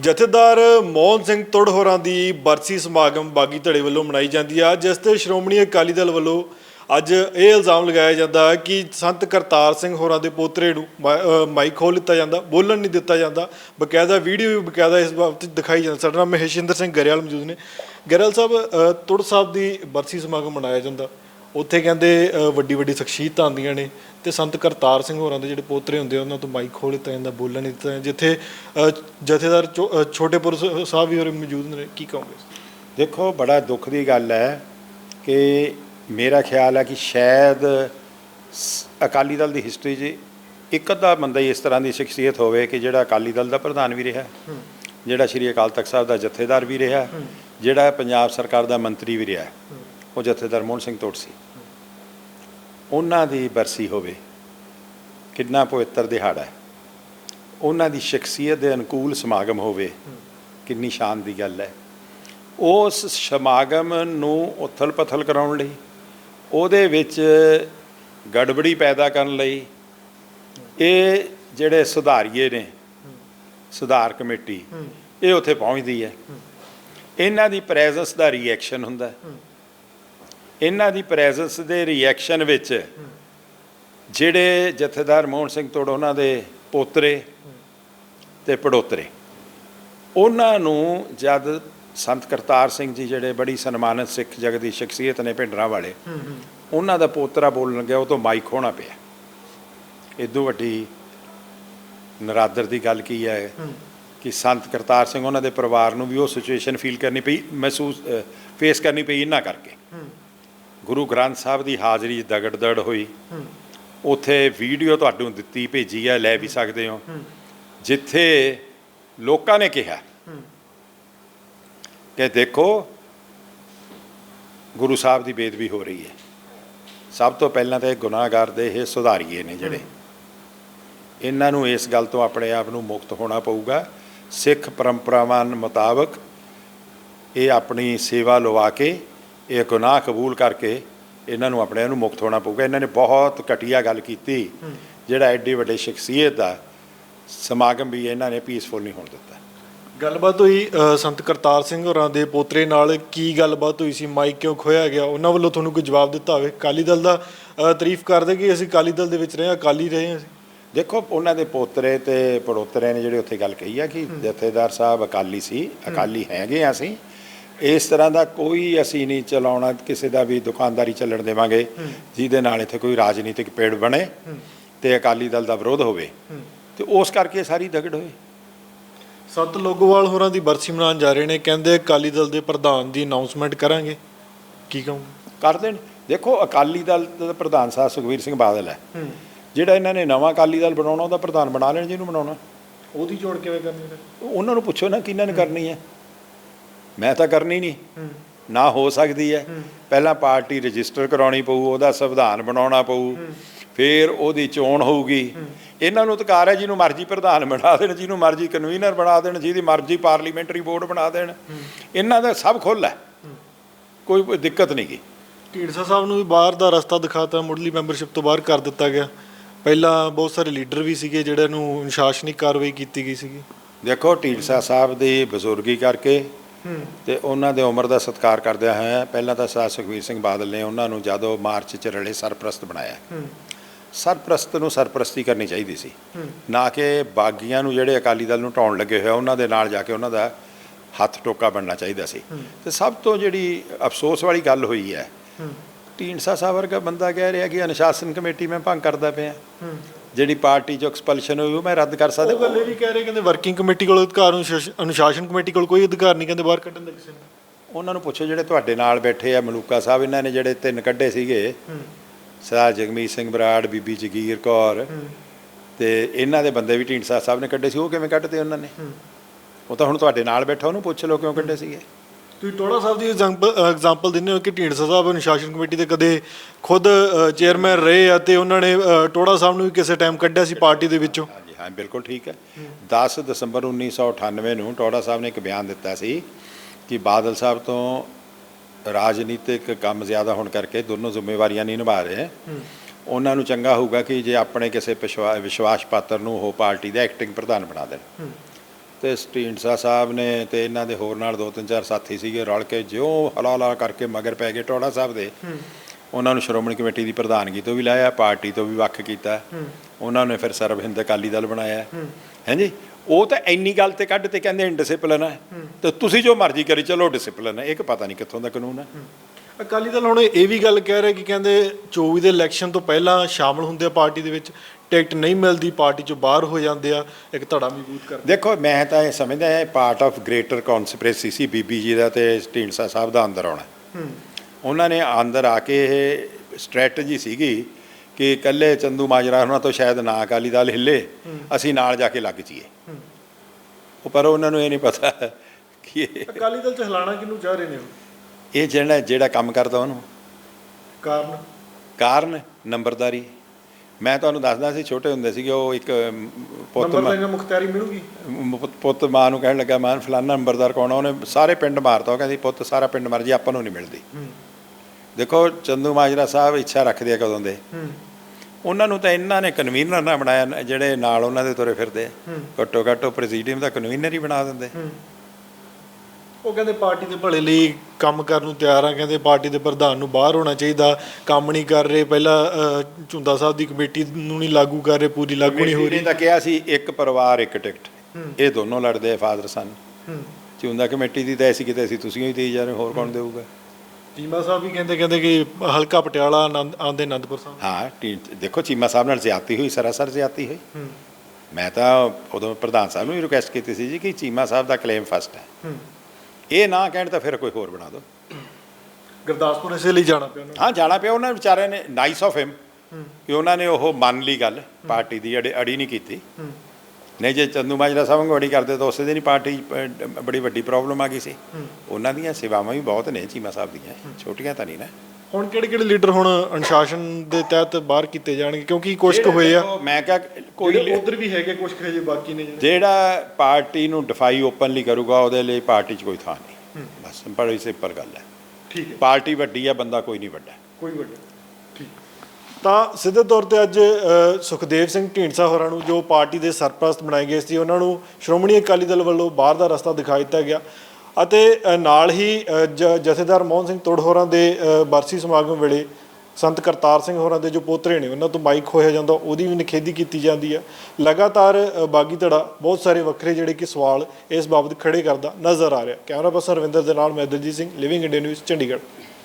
ਜਥੇਦਾਰ ਮੋਹਨ ਸਿੰਘ ਤੁੜ ਹੋਰਾਂ ਦੀ ਬਰਸੀ ਸਮਾਗਮ ਬਾਗੀ ਧੜੇ ਵੱਲੋਂ ਮਨਾਈ ਜਾਂਦੀ ਆ, ਜਿਸ ਤੇ ਸ਼੍ਰੋਮਣੀ ਅਕਾਲੀ ਦਲ ਵੱਲੋਂ ਅੱਜ ਇਹ ਇਲਜ਼ਾਮ ਲਗਾਇਆ ਜਾਂਦਾ ਕਿ ਸੰਤ ਕਰਤਾਰ ਸਿੰਘ ਹੋਰਾਂ ਦੇ ਪੋਤਰੇ ਨੂੰ ਮਾ- ਮਾਈਕ ਖੋਲ ਦਿੱਤਾ ਜਾਂਦਾ, ਬੋਲਣ ਨਹੀਂ ਦਿੱਤਾ ਜਾਂਦਾ। ਬਕਾਇਦਾ ਵੀਡੀਓ ਵੀ ਬਕਾਇਦਾ ਇਸ ਬਾਬਤ ਦਿਖਾਈ ਜਾਂਦਾ। ਸਾਡਾ ਨਾਲ ਮਹੇਸ਼ਿੰਦਰ ਸਿੰਘ ਗਰੇਵਾਲ ਮੌਜੂਦ ਨੇ। ਗਰੇਵਾਲ ਸਾਹਿਬ ਤੁੜ ਸਾਹਿਬ ਦੀ ਬਰਸੀ ਸਮਾਗਮ ਮਨਾਇਆ ਜਾਂਦਾ। ਉੱਥੇ ਕਹਿੰਦੇ ਵੱਡੀ ਵੱਡੀ ਸ਼ਖਸੀਅਤਾਂ ਆਉਂਦੀਆਂ ਨੇ ਤੇ ਸੰਤ ਕਰਤਾਰ ਸਿੰਘ ਹੋਰਾਂ ਦੇ ਜਿਹੜੇ ਪੋਤਰੇ ਹੁੰਦੇ ਉਹਨਾਂ ਤੋਂ ਮਾਈਕ ਖੋਲ ਦਿੱਤਾ ਜਾਂਦਾ ਬੋਲਣ ਦਿੱਤਾ। ਜਿੱਥੇ ਜਥੇਦਾਰ ਛੋਟੇਪੁਰ ਸਾਹਿਬ ਵੀ ਹੋਰ ਮੌਜੂਦ ਨੇ ਕੀ ਕਹੋਗੇ? ਦੇਖੋ ਬੜਾ ਦੁੱਖ ਦੀ ਗੱਲ ਹੈ ਕਿ ਮੇਰਾ ਖਿਆਲ ਹੈ ਕਿ ਸ਼ਾਇਦ ਅਕਾਲੀ ਦਲ ਦੀ ਹਿਸਟਰੀ 'ਚ ਇੱਕ ਅੱਧਾ ਬੰਦਾ ਹੀ ਇਸ ਤਰ੍ਹਾਂ ਦੀ ਸ਼ਖਸੀਅਤ ਹੋਵੇ ਕਿ ਜਿਹੜਾ ਅਕਾਲੀ ਦਲ ਦਾ ਪ੍ਰਧਾਨ ਵੀ ਰਿਹਾ ਜਿਹੜਾ ਸ਼੍ਰੀ ਅਕਾਲ ਤਖਤ ਸਾਹਿਬ ਦਾ ਜਥੇਦਾਰ ਵੀ ਰਿਹਾ ਜਿਹੜਾ ਪੰਜਾਬ ਸਰਕਾਰ ਦਾ ਮੰਤਰੀ ਵੀ ਰਿਹਾ ਉਹ ਜਥੇਦਾਰ ਮੋਹਨ ਸਿੰਘ ਤੋਟ ਸੀ। ਉਹਨਾਂ ਦੀ ਬਰਸੀ ਹੋਵੇ। ਕਿੰਨਾ ਪਵਿੱਤਰ ਦਿਹਾੜਾ ਹੈ। ਉਹਨਾਂ ਦੀ ਸ਼ਖਸੀਅਤ ਦੇ ਅਨੁਕੂਲ ਸਮਾਗਮ ਹੋਵੇ, ਕਿੰਨੀ ਸ਼ਾਨ ਦੀ ਗੱਲ ਹੈ। ਉਸ ਸਮਾਗਮ ਨੂੰ ਉਥਲ-ਪਥਲ ਕਰਾਉਣ ਲਈ, ਉਹਦੇ ਵਿੱਚ ਗੜਬੜੀ ਪੈਦਾ ਕਰਨ ਲਈ, ਇਹ ਜਿਹੜੇ ਸੁਧਾਰੀਏ ਨੇ, ਸੁਧਾਰ ਕਮੇਟੀ, ਇਹ ਉੱਥੇ ਪਹੁੰਚਦੀ ਹੈ। ਇਹਨਾਂ ਦੀ ਪ੍ਰੈਜ਼ੈਂਸ ਦਾ ਰਿਐਕਸ਼ਨ ਹੁੰਦਾ ਹੈ। ਇਹਨਾਂ ਦੀ ਪ੍ਰੈਜ਼ੈਂਸ ਦੇ ਰਿਐਕਸ਼ਨ ਵਿੱਚ ਜਿਹੜੇ ਜਥੇਦਾਰ ਮੋਹਨ ਸਿੰਘ ਤੋੜ ਉਹਨਾਂ ਦੇ ਪੋਤਰੇ ਤੇ ਪੜੋਤਰੇ ਉਹਨਾਂ ਨੂੰ ਜਦ ਸੰਤ ਕਰਤਾਰ ਸਿੰਘ ਜੀ ਜਿਹੜੇ ਬੜੀ ਸਨਮਾਨਿਤ ਸਿੱਖ ਜਗਤ ਦੀ ਸ਼ਖਸੀਅਤ ਨੇ ਭਿੰਡਰਾਂ ਵਾਲੇ ਉਹਨਾਂ ਦਾ ਪੋਤਰਾ ਬੋਲਣ ਲੱਗਿਆ ਉਹ ਤੋਂ ਮਾਈਕ ਖੋਣਾ ਪਿਆ। ਇਦੋਂ ਵੱਡੀ ਨਰਾਦਰ ਦੀ ਗੱਲ ਕੀ ਹੈ ਕਿ ਸੰਤ ਕਰਤਾਰ ਸਿੰਘ ਉਹਨਾਂ ਦੇ ਪਰਿਵਾਰ ਨੂੰ ਵੀ ਉਹ ਸਿਚੁਏਸ਼ਨ ਫੀਲ ਕਰਨੀ ਪਈ ਮਹਿਸੂਸ ਫੇਸ ਕਰਨੀ ਪਈ ਇਹਨਾਂ ਕਰਕੇ। ਗੁਰੂ ਗ੍ਰੰਥ ਸਾਹਿਬ ਦੀ ਹਾਜ਼ਰੀ 'ਚ ਦਗੜਦੜ ਹੋਈ। ਉਥੇ ਵੀਡੀਓ ਤੁਹਾਨੂੰ ਦਿੱਤੀ ਭੇਜੀ ਹੈ ਲੈ ਵੀ ਸਕਦੇ ਹੋ। ਜਿੱਥੇ ਲੋਕਾਂ ਨੇ ਕਿਹਾ ਕਿ ਦੇਖੋ ਗੁਰੂ ਸਾਹਿਬ ਦੀ ਬੇਦਬੀ ਹੋ ਰਹੀ ਹੈ। ਸਭ ਤੋਂ ਪਹਿਲਾਂ ਤਾਂ ਇਹ ਗੁਨਾਹਗਾਰ ਦੇ ਇਹ ਸੁਧਾਰੀਏ ਨੇ ਜਿਹੜੇ। ਇਹਨਾਂ ਨੂੰ ਇਸ ਗੱਲ ਤੋਂ ਆਪਣੇ ਆਪ ਨੂੰ ਮੁਕਤ ਹੋਣਾ ਪਊਗਾ। ਸਿੱਖ ਪਰੰਪਰਾਵਾਂ ਮੁਤਾਬਕ ਇਹ ਆਪਣੀ ਸੇਵਾ ਲਵਾ ਕੇ ਇਹ ਗੁਨਾਹ ਕਬੂਲ ਕਰਕੇ ਇਹਨਾਂ ਨੂੰ ਆਪਣੇ ਆਪ ਨੂੰ ਮੁਕਤ ਹੋਣਾ ਪਊਗਾ। ਇਹਨਾਂ ਨੇ ਬਹੁਤ ਘਟੀਆ ਗੱਲ ਕੀਤੀ ਜਿਹੜਾ ਐਡੀ ਵੱਡੇ ਸ਼ਖਸੀਅਤ ਦਾ ਸਮਾਗਮ ਵੀ ਇਹਨਾਂ ਨੇ ਪੀਸਫੁਲ ਨਹੀਂ ਹੋਣ ਦਿੱਤਾ। ਗੱਲਬਾਤ ਹੋਈ ਸੰਤ ਕਰਤਾਰ ਸਿੰਘ ਹੋਰਾਂ ਦੇ ਪੋਤਰੇ ਨਾਲ। ਕੀ ਗੱਲਬਾਤ ਹੋਈ ਸੀ? ਮਾਈਕ ਕਿਉਂ ਖੋਇਆ ਗਿਆ? ਉਹਨਾਂ ਵੱਲੋਂ ਤੁਹਾਨੂੰ ਕੋਈ ਜਵਾਬ ਦਿੱਤਾ ਹੋਵੇ? ਅਕਾਲੀ ਦਲ ਦਾ ਤਾਰੀਫ ਕਰਦੇ ਕਿ ਅਸੀਂ ਅਕਾਲੀ ਦਲ ਦੇ ਵਿੱਚ ਰਹੇ ਹਾਂ ਅਕਾਲੀ ਰਹੇ ਹਾਂ ਦੇਖੋ ਉਹਨਾਂ ਦੇ ਪੋਤਰੇ ਤੇ ਪੜੋਤਰੇ ਨੇ ਜਿਹੜੇ ਉੱਥੇ ਗੱਲ ਕਹੀ ਆ ਕਿ ਜਥੇਦਾਰ ਸਾਹਿਬ ਅਕਾਲੀ ਸੀ ਅਕਾਲੀ ਹੈਗੇ ਆ ਅਸੀਂ। ਇਸ ਤਰ੍ਹਾਂ ਦਾ ਕੋਈ ਅਸੀਂ ਨਹੀਂ ਚਲਾਉਣਾ ਕਿਸੇ ਦਾ ਵੀ ਦੁਕਾਨਦਾਰੀ ਚੱਲਣ ਦੇਵਾਂਗੇ ਜਿਹਦੇ ਨਾਲ ਇੱਥੇ ਕੋਈ ਰਾਜਨੀਤਿਕ ਪੇੜ ਬਣੇ ਤੇ ਅਕਾਲੀ ਦਲ ਦਾ ਵਿਰੋਧ ਹੋਵੇ। ਤੇ ਉਸ ਕਰਕੇ ਸਾਰੀ ਦਗੜ ਹੋਈ। ਸੰਤ ਲੋਗੋਵਾਲ ਹੋਰਾਂ ਦੀ ਬਰਸੀ ਮਨਾਉਣ ਜਾ ਰਹੇ ਨੇ ਕਹਿੰਦੇ ਅਕਾਲੀ ਦਲ ਦੇ ਪ੍ਰਧਾਨ ਦੀ ਅਨਾਉਂਸਮੈਂਟ ਕਰਾਂਗੇ। ਕੀ ਕਹੋਗੇ? ਕਰ ਦੇਣ। ਦੇਖੋ ਅਕਾਲੀ ਦਲ ਦਾ ਪ੍ਰਧਾਨ ਸਾਹਿਬ ਸੁਖਵੀਰ ਸਿੰਘ ਬਾਦਲ ਹੈ। ਜਿਹੜਾ ਇਹਨਾਂ ਨੇ ਨਵਾਂ ਅਕਾਲੀ ਦਲ ਬਣਾਉਣਾ ਉਹਦਾ ਪ੍ਰਧਾਨ ਬਣਾ ਲੈਣ ਜਿਹਨੂੰ ਬਣਾਉਣਾ। ਉਹਦੀ ਜੋੜ ਕਿਵੇਂ ਕਰਨੀ ਫਿਰ? ਉਹਨਾਂ ਨੂੰ ਪੁੱਛੋ ਨਾ ਕਿਹਨਾਂ ਨੇ ਕਰਨੀ ਹੈ। ਮੈਂ ਤਾਂ ਕਰਨੀ ਨਹੀਂ। ਨਾ ਹੋ ਸਕਦੀ ਹੈ। ਪਹਿਲਾਂ ਪਾਰਟੀ ਰਜਿਸਟਰ ਕਰਾਉਣੀ ਪਊ ਉਹਦਾ ਸੰਵਿਧਾਨ ਬਣਾਉਣਾ ਪਊ ਫਿਰ ਉਹਦੀ ਚੋਣ ਹੋਊਗੀ। ਇਹਨਾਂ ਨੂੰ ਅਧਿਕਾਰ ਹੈ ਜਿਹਨੂੰ ਮਰਜ਼ੀ ਪ੍ਰਧਾਨ ਬਣਾ ਦੇਣ ਜਿਹਨੂੰ ਮਰਜ਼ੀ ਕਨਵੀਨਰ ਬਣਾ ਦੇਣ ਜਿਹਦੀ ਮਰਜ਼ੀ ਪਾਰਲੀਮੈਂਟਰੀ ਬੋਰਡ ਬਣਾ ਦੇਣ। ਇਹਨਾਂ ਦਾ ਸਭ ਖੁੱਲ੍ਹ ਹੈ। ਕੋਈ ਕੋਈ ਦਿੱਕਤ ਨਹੀਂ ਗੀ। ਢੀਂਡਸਾ ਸਾਹਿਬ ਨੂੰ ਵੀ ਬਾਹਰ ਦਾ ਰਸਤਾ ਦਿਖਾਤਾ ਮੁੱਢਲੀ ਮੈਂਬਰਸ਼ਿਪ ਤੋਂ ਬਾਹਰ ਕਰ ਦਿੱਤਾ ਗਿਆ। ਪਹਿਲਾਂ ਬਹੁਤ ਸਾਰੇ ਲੀਡਰ ਵੀ ਸੀਗੇ ਜਿਹੜੇ ਨੂੰ ਅਨੁਸ਼ਾਸਨਿਕ ਕਾਰਵਾਈ ਕੀਤੀ ਗਈ ਸੀਗੀ। ਦੇਖੋ ਢੀਂਡਸਾ ਸਾਹਿਬ ਦੀ ਬਜ਼ੁਰਗੀ ਕਰਕੇ ਤੇ ਉਹਨਾਂ ਦੇ ਉਮਰ ਦਾ ਸਤਿਕਾਰ ਕਰਦਿਆਂ ਹੈ ਪਹਿਲਾਂ ਤਾਂ ਸਾ ਸੁਖਵੀਰ ਸਿੰਘ ਬਾਦਲ ਨੇ ਉਹਨਾਂ ਨੂੰ ਜਦੋਂ ਮਾਰਚ ਚ ਰਲੇ ਸਰਪ੍ਰਸਤ ਬਣਾਇਆ। ਸਰਪ੍ਰਸਤ ਨੂੰ ਸਰਪ੍ਰਸਤੀ ਕਰਨੀ ਚਾਹੀਦੀ ਸੀ। ਨਾ ਕਿ ਬਾਗੀਆਂ ਨੂੰ ਜਿਹੜੇ ਅਕਾਲੀ ਦਲ ਨੂੰ ਢਾਉਣ ਲੱਗੇ ਹੋਏ ਉਹਨਾਂ ਦੇ ਨਾਲ ਜਾ ਕੇ ਉਹਨਾਂ ਦਾ ਹੱਥ ਟੋਕਾ ਬਣਨਾ ਚਾਹੀਦਾ ਸੀ। ਤੇ ਸਭ ਤੋਂ ਜਿਹੜੀ ਅਫਸੋਸ ਵਾਲੀ ਗੱਲ ਹੋਈ ਹੈ ਢੀਂਡਸਾ ਸਾਹਿਬ ਵਰਗਾ ਬੰਦਾ ਕਹਿ ਰਿਹਾ ਕਿ ਅਨੁਸ਼ਾਸਨ ਕਮੇਟੀ ਮੈਂ ਭੰਗ ਕਰਦਾ ਪਿਆ। ਜਿਹੜੀ ਪਾਰਟੀ ਚੋਂ ਐਕਸਪਲਸ਼ਨ ਹੋਈ ਉਹ ਮੈਂ ਰੱਦ ਕਰ ਉਹ ਸਕਦਾ ਗੱਲ ਇਹ ਵੀ ਕਹਿ ਰਹੇ ਕਹਿੰਦੇ ਵਰਕਿੰਗ ਕਮੇਟੀ ਕੋਲ ਅਧਿਕਾਰ ਅਨੁਸ਼ਾਸ- ਅਨੁਸ਼ਾਸਨ ਕਮੇਟੀ ਕੋਲ ਕੋਈ ਅਧਿਕਾਰ ਨਹੀਂ ਕਹਿੰਦੇ ਬਾਹਰ ਕੱਢਣ ਦਾ ਕਿਸੇ ਨੂੰ। ਉਹਨਾਂ ਨੂੰ ਪੁੱਛੋ ਜਿਹੜੇ ਤੁਹਾਡੇ ਨਾਲ ਬੈਠੇ ਆ ਮਲੂਕਾ ਸਾਹਿਬ ਇਹਨਾਂ ਨੇ ਜਿਹੜੇ ਤਿੰਨ ਕੱਢੇ ਸੀਗੇ। ਸਰਦਾਰ ਜਗਮੀਤ ਸਿੰਘ ਬਰਾੜ ਬੀਬੀ ਜਗੀਰ ਕੌਰ ਤੇ ਇਹਨਾਂ ਦੇ ਬੰਦੇ ਵੀ ਢੀਂਡਸਾ ਸਾਹਿਬ ਨੇ ਕੱਢੇ ਸੀ ਉਹ ਕਿਵੇਂ ਕੱਢਦੇ ਉਹਨਾਂ ਨੇ? ਉਹ ਤਾਂ ਹੁਣ ਤੁਹਾਡੇ ਨਾਲ ਬੈਠਾ ਉਹਨੂੰ ਪੁੱਛ ਲਓ ਕਿਉਂ ਕੱਢੇ ਸੀਗੇ? ਤੁਸੀਂ ਟੋੜਾ ਸਾਹਿਬ ਦੀ ਐਗਜ਼ਾਮਪਲ ਦਿੰਦੇ ਹੋ ਕਿ ਢੀਂਡਸਾ ਸਾਹਿਬ ਅਨੁਸ਼ਾਸਨ ਕਮੇਟੀ ਦੇ ਕਦੇ ਖੁਦ ਚੇਅਰਮੈਨ ਰਹੇ ਆ ਤੇ ਉਹਨਾਂ ਨੇ ਟੋੜਾ ਸਾਹਿਬ ਨੂੰ ਵੀ ਕਿਸੇ ਟਾਈਮ ਕੱਢਿਆ ਸੀ ਪਾਰਟੀ ਦੇ ਵਿੱਚੋਂ? ਹਾਂਜੀ ਹਾਂ ਬਿਲਕੁਲ ਠੀਕ ਹੈ। 10 ਦਸੰਬਰ 1998 ਨੂੰ ਟੋੜਾ ਸਾਹਿਬ ਨੇ ਇੱਕ ਬਿਆਨ ਦਿੱਤਾ ਸੀ ਕਿ ਬਾਦਲ ਸਾਹਿਬ ਤੋਂ ਰਾਜਨੀਤਿਕ ਕੰਮ ਜ਼ਿਆਦਾ ਹੋਣ ਕਰਕੇ ਦੋਨੋਂ ਜ਼ਿੰਮੇਵਾਰੀਆਂ ਨਹੀਂ ਨਿਭਾ ਰਹੇ। ਉਹਨਾਂ ਨੂੰ ਚੰਗਾ ਹੋਊਗਾ ਕਿ ਜੇ ਆਪਣੇ ਕਿਸੇ ਵਿਸ਼ਵਾ- ਵਿਸ਼ਵਾਸ ਪਾਤਰ ਨੂੰ ਉਹ ਪਾਰਟੀ ਦਾ ਐਕਟਿੰਗ ਪ੍ਰਧਾਨ ਬਣਾ ਦੇਣ। ਤੇ ਸਟੀਂਸਾ ਸਾਹਿਬ ਨੇ ਤੇ ਇਹਨਾਂ ਦੇ ਹੋਰ ਨਾਲ ਦੋ ਤਿੰਨ ਚਾਰ ਸਾਥੀ ਸੀਗੇ ਰਲ ਕੇ ਜਿਉਂ ਹਲਾਲਾ ਕਰਕੇ ਮਗਰ ਪੈ ਗਏ ਟੋੜਾ ਸਾਹਿਬ ਦੇ। ਉਹਨਾਂ ਨੂੰ ਸ਼੍ਰੋਮਣੀ ਕਮੇਟੀ ਦੀ ਪ੍ਰਧਾਨਗੀ ਤੋਂ ਵੀ ਲਾਇਆ ਪਾਰਟੀ ਤੋਂ ਵੀ ਵੱਖ ਕੀਤਾ। ਉਹਨਾਂ ਨੇ ਫਿਰ ਸਰਬ ਹਿੰਦ ਅਕਾਲੀ ਦਲ ਬਣਾਇਆ। ਹਾਂਜੀ ਉਹ ਤਾਂ ਇੰਨੀ ਗੱਲ ਤੇ ਕੱਢ ਤੇ ਕਹਿੰਦੇ ਇਨਡਿਸਪਲਿਨ ਹੈ। ਤੇ ਤੁਸੀਂ ਜੋ ਮਰਜ਼ੀ ਕਰੀ ਚਲੋ ਡਿਸਪਲਿਨ ਹੈ। ਇੱਕ ਪਤਾ ਨਹੀਂ ਕਿੱਥੋਂ ਦਾ ਕਾਨੂੰਨ ਹੈ। ਅਕਾਲੀ ਦਲ ਹੁਣ ਇਹ ਵੀ ਗੱਲ ਕਹਿ ਰਿਹਾ ਕਿ ਕਹਿੰਦੇ 24 ਦੇ ਇਲੈਕਸ਼ਨ ਤੋਂ ਪਹਿਲਾਂ ਸ਼ਾਮਲ ਹੁੰਦੇ ਆ ਪਾਰਟੀ ਦੇ ਵਿੱਚ। ਟਿਕਟ ਨਹੀਂ ਮਿਲਦੀ ਪਾਰਟੀ ਚੋਂ ਬਾਹਰ ਹੋ ਜਾਂਦੇ ਆ ਇੱਕ ਧੜਾ ਮਜ਼ਬੂਤ ਕਰ ਦੇਖੋ ਮੈਂ ਤਾਂ ਇਹ ਸਮਝਦਾ ਇਹ ਪਾਰਟ ਆਫ ਗ੍ਰੇਟਰ ਕਨਸਪੀਰੇਸੀ ਸੀ ਬੀਬੀ ਜੀ ਦਾ ਤੇ ਢੀਂਡਸਾ ਸਾਹਿਬ ਦਾ ਅੰਦਰ ਆਉਣਾ। ਉਹਨਾਂ ਨੇ ਅੰਦਰ ਆ ਕੇ ਇਹ ਸਟ੍ਰੈਟਜੀ ਸੀਗੀ ਕਿ ਇਕੱਲੇ ਚੰਦੂ ਮਾਜਰਾ ਉਹਨਾਂ ਤੋਂ ਸ਼ਾਇਦ ਨਾ ਅਕਾਲੀ ਦਲ ਹਿੱਲੇ ਅਸੀਂ ਨਾਲ ਜਾ ਕੇ ਲੱਗ ਜੀਏ ਉਹ ਪਰ ਉਹਨਾਂ ਨੂੰ ਇਹ ਨਹੀਂ ਪਤਾ ਕਿ ਅਕਾਲੀ ਦਲ ਚ ਹਲਾਣਾ ਕਿਹਨੂੰ ਚਾਹ ਰਹੇ ਨੇ? ਇਹ ਜਿਹੜਾ ਜਿਹੜਾ ਕੰਮ ਕਰਦਾ ਉਹਨੂੰ? ਕਾਰਨ? ਕਾਰਨ ਨੰਬਰਦਾਰੀ। ਮੈਂ ਤੁਹਾਨੂੰ ਦੱਸਦਾ ਸੀ ਛੋਟੇ ਹੁੰਦੇ ਸੀਗੇ ਉਹ ਇੱਕ ਪੁੱਤ ਨੰਬਰ ਲੈਣਾ ਮੁਖਤਿਆਰੀ ਮਿਲੂਗੀ? ਪੁੱਤ- ਮਾਂ ਨੂੰ ਕਹਿਣ ਲੱਗਾ ਮਾਂ ਫਲਾਨਾ ਨੰਬਰਦਾਰ ਕੌਣ ਆ? ਉਹਨੇ ਸਾਰੇ ਪਿੰਡ ਮਾਰਤਾ। ਉਹ ਕਹਿੰਦੀ ਪੁੱਤ ਸਾਰਾ ਪਿੰਡ ਮਰ ਜੀ ਆਪਾਂ ਨੂੰ ਨਹੀਂ ਮਿਲਦੀ। ਦੇਖੋ ਚੰਦੂ ਮਾਜਰਾ ਸਾਹਿਬ ਇੱਛਾ ਰੱਖਦੇ ਆ ਕਦੋਂ ਦੇ। ਉਹਨਾਂ ਨੂੰ ਤਾਂ ਇਹਨਾਂ ਨੇ ਕਨਵੀਨਰ ਨਾ ਬਣਾਇਆ ਜਿਹੜੇ ਨਾਲ ਉਹਨਾਂ ਦੇ ਤੁਰੇ ਫਿਰਦੇ। ਘੱਟੋ ਘੱਟ ਉਹ ਪ੍ਰੈਜ਼ੀਡੀਅਮ ਦਾ ਕਨਵੀਨਰ ਹੀ ਬਣਾ ਦਿੰਦੇ। ਉਹ ਕਹਿੰਦੇ ਪਾਰਟੀ ਦੇ ਭਲੇ ਲਈ ਕੰਮ ਕਰਨ ਨੂੰ ਤਿਆਰ ਆ ਕਹਿੰਦੇ ਪਾਰਟੀ ਦੇ ਪ੍ਰਧਾਨ ਨੂੰ ਬਾਹਰ ਹੋਣਾ ਚਾਹੀਦਾ ਕੰਮ ਨਹੀਂ ਕਰ ਰਹੇ ਪਹਿਲਾਂ ਝੁੰਦਾ ਸਾਹਿਬ ਦੀ ਕਮੇਟੀ ਨੂੰ ਨਹੀਂ ਲਾਗੂ ਕਰ ਰਹੇ ਪੂਰੀ ਲਾਗੂ ਨਹੀਂ ਹੋ ਰਹੀ। ਤਾਂ ਕਿਹਾ ਸੀ ਇੱਕ ਪਰਿਵਾਰ ਇੱਕ ਟਿਕਟ। ਇਹ ਦੋਨੋਂ ਲੜਦੇ ਆ ਫਾਦਰ ਸਨ। ਚੁੰਦਾ ਕਮੇਟੀ ਦੀ ਤਾਂ ਐਸੀ ਕਿਤੇ ਅਸੀਂ ਤੁਸੀਂ ਹੀ ਦੇਈ ਜਾ ਰਹੇ ਹੋ, ਹੋਰ ਕੌਣ ਦੇਊਗਾ? ਚੀਮਾ ਸਾਹਿਬ ਵੀ ਕਹਿੰਦੇ ਕਹਿੰਦੇ ਕਿ ਹਲਕਾ ਪਟਿਆਲਾ ਆਨੰਦ ਆਂਦੇ ਆਨੰਦਪੁਰ ਸਾਹਿਬ। ਹਾਂ ਟੀ- ਦੇਖੋ ਚੀਮਾ ਸਾਹਿਬ ਨਾਲ ਜ਼ਿਆਦਤੀ ਹੋਈ ਸਰਾਸਰ ਜ਼ਿਆਦਤੀ ਹੋਈ। ਮੈਂ ਤਾਂ ਉਦੋਂ ਪ੍ਰਧਾਨ ਸਾਹਿਬ ਨੂੰ ਵੀ ਰਿਕੁਐਸਟ ਕੀਤੀ ਸੀ ਜੀ ਕਿ ਚੀਮਾ ਸਾਹਿਬ ਦਾ ਕਲੇਮ ਫਸਟ ਹੈ। ਇਹ ਨਾ ਕਹਿਣ ਤਾਂ ਫਿਰ ਕੋਈ ਹੋਰ ਬਣਾ ਦਿਓ। ਗੁਰਦਾਸਪੁਰ ਇਸੇ ਲਈ ਜਾਣਾ ਪਿਆ ਉਹਨਾਂ ਹਾਂ ਜਾਣਾ ਪਿਆ। ਉਹਨਾਂ ਵਿਚਾਰਿਆਂ ਨੇ ਨਾਈਸ ਆਫ ਹਿਮ ਕਿ ਉਹਨਾਂ ਨੇ ਉਹ ਮੰਨ ਲਈ ਗੱਲ ਪਾਰਟੀ ਦੀ ਅੜੀ ਅੜੀ ਨਹੀਂ ਕੀਤੀ। ਨਹੀਂ ਜੇ ਚੰਦੂ ਮਾਜਰਾ ਸਾਹਿਬ ਨੂੰ ਅੜੀ ਕਰਦੇ ਤਾਂ ਉਸੇ ਦਿਨ ਹੀ ਪਾਰਟੀ ਬੜੀ ਵੱਡੀ ਪ੍ਰੋਬਲਮ ਆ ਗਈ ਸੀ। ਉਹਨਾਂ ਦੀਆਂ ਸੇਵਾਵਾਂ ਵੀ ਬਹੁਤ ਨੇ ਚੀਮਾ ਸਾਹਿਬ ਦੀਆਂ। ਛੋਟੀਆਂ ਤਾਂ ਨਹੀਂ ਨੂੰ। ਹੁਣ ਕਿਹੜੇ ਕਿਹੜੇ ਲੀਡਰ ਹੁਣ ਅਨੁਸ਼ਾਸਨ ਦੇ ਤਹਿਤ ਬਾਹਰ ਕੀਤੇ ਜਾਣਗੇ? ਕਿਉਂਕਿ ਕੁਛ ਕੁ ਹੋਏ ਆ। ਮੈਂ ਕਿਹਾ ਕੋਈ ਉਧਰ ਵੀ ਹੈਗੇ ਕੁਛ ਕੁ ਹਜੇ ਬਾਕੀ ਨੇ ਜਿਹੜੇ। ਪਾਰਟੀ ਨੂੰ ਡਿਫਾਈ ਓਪਨਲੀ ਕਰੂਗਾ ਉਹਦੇ ਲਈ ਪਾਰਟੀ 'ਚ ਕੋਈ ਥਾਂ ਨਹੀਂ। ਬਸ ਹੀ ਸਿੰਪਲ ਗੱਲ ਹੈ। ਠੀਕ ਹੈ। ਪਾਰਟੀ ਵੱਡੀ ਆ ਬੰਦਾ ਕੋਈ ਨਹੀਂ ਵੱਡਾ। ਕੋਈ ਵੱਡਾ ਠੀਕ। ਤਾਂ ਸਿੱਧੇ ਤੌਰ ਤੇ ਅੱਜ ਸੁਖਦੇਵ ਸਿੰਘ ਢੀਂਡਸਾ ਹੋਰਾਂ ਨੂੰ ਜੋ ਪਾਰਟੀ ਦੇ ਸਰਪ੍ਰਸਤ ਬਣਾਏ ਗਏ ਸੀ ਉਹਨਾਂ ਨੂੰ ਸ਼੍ਰੋਮਣੀ ਅਕਾਲੀ ਦਲ ਵੱਲੋਂ ਬਾਹਰ ਦਾ ਰਸਤਾ ਦਿਖਾ ਦਿੱਤਾ ਗਿਆ। ਅਤੇ ਨਾਲ ਹੀ ਜ- ਜਥੇਦਾਰ ਮੋਹਨ ਸਿੰਘ ਤੋੜ ਹੋਰਾਂ ਦੇ ਬਰਸੀ ਸਮਾਗਮ ਵੇਲੇ ਸੰਤ ਕਰਤਾਰ ਸਿੰਘ ਹੋਰਾਂ ਦੇ ਜੋ ਪੋਤਰੇ ਨੇ, ਉਹਨਾਂ ਤੋਂ ਮਾਈਕ ਖੋਇਆ ਜਾਂਦਾ, ਉਹਦੀ ਵੀ ਨਿਖੇਧੀ ਕੀਤੀ ਜਾਂਦੀ ਹੈ। ਲਗਾਤਾਰ ਬਾਗੀ ਧੜਾ ਬਹੁਤ ਸਾਰੇ ਵੱਖਰੇ ਜਿਹੜੇ ਕਿ ਸਵਾਲ ਇਸ ਬਾਬਤ ਖੜੇ ਕਰਦਾ ਨਜ਼ਰ ਆ ਰਿਹਾ। ਕੈਮਰਾ ਪਰਸਨ ਰਵਿੰਦਰ ਦੇ ਨਾਲ ਮੈਂ Daljit Singh living India news Chandigarh.